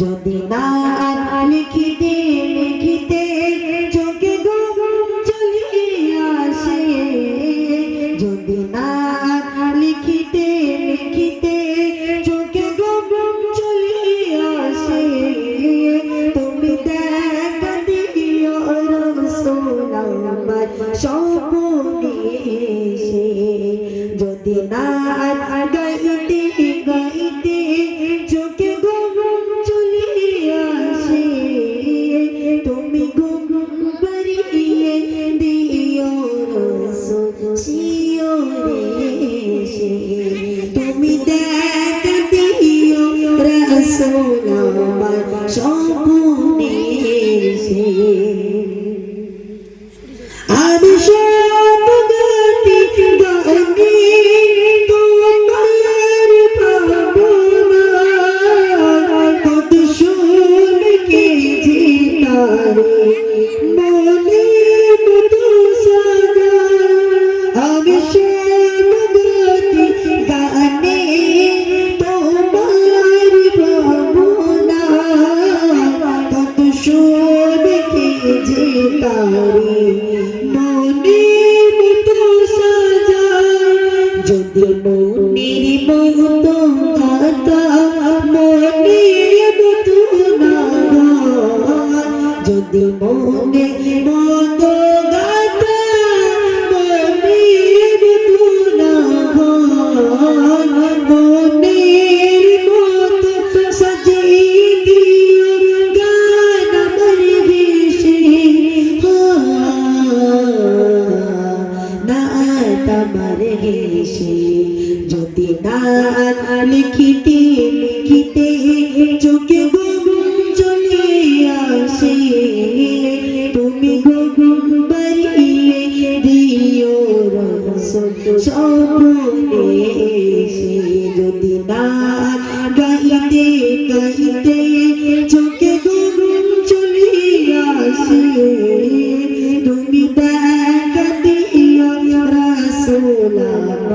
যদি না লিখিতে লিখিতে চোখে ঘুম চলিয়ে আসে। যদি না লিখিতে লিখিতে চোখে ঘুম চলিয়ে আসে, তুমি দেখা দিও রসোল স্বপ্নে এসে। যদি না গাইতে রসোল আমার জিতারে তোমার হেসে যদি না লিখিতে লিখিতে চোখে ঘুম চলে আসে, তুমি ঘুম বাড়িয়ে দিও স্বপ্নে এসে, যদি না গাইতে গাইতে চোখে ঘুম চলে আসে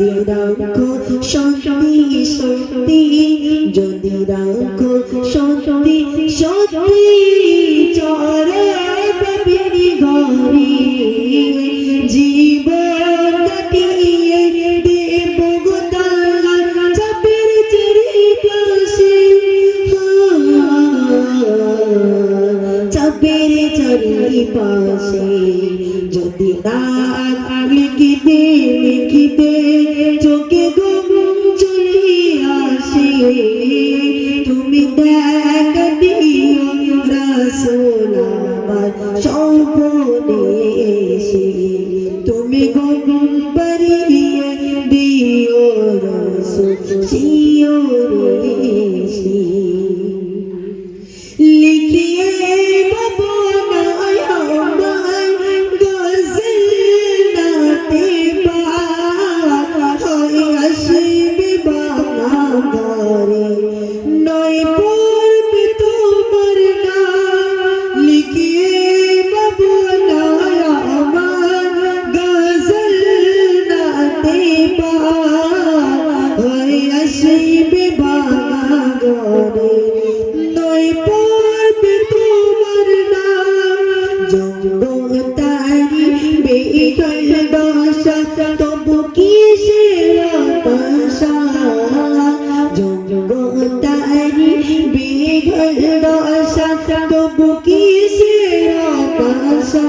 যদি রাখো শান্তি শান্তি যদি রাখো শান্তি শান্তি চরে বেবিনি ঘরে জীবন কাটিয়ে দেব গোদান, চাপের চেরি পাশে। চাপের পাশে। যদি না রসোল আসবে বাঙারে নয় পড়বে তোমার নাম। জঙ্গ তারি, বেগল দশা তবু কিসের আশা জঙ্গ তারি, বেগল দশা তবু কিসের আশা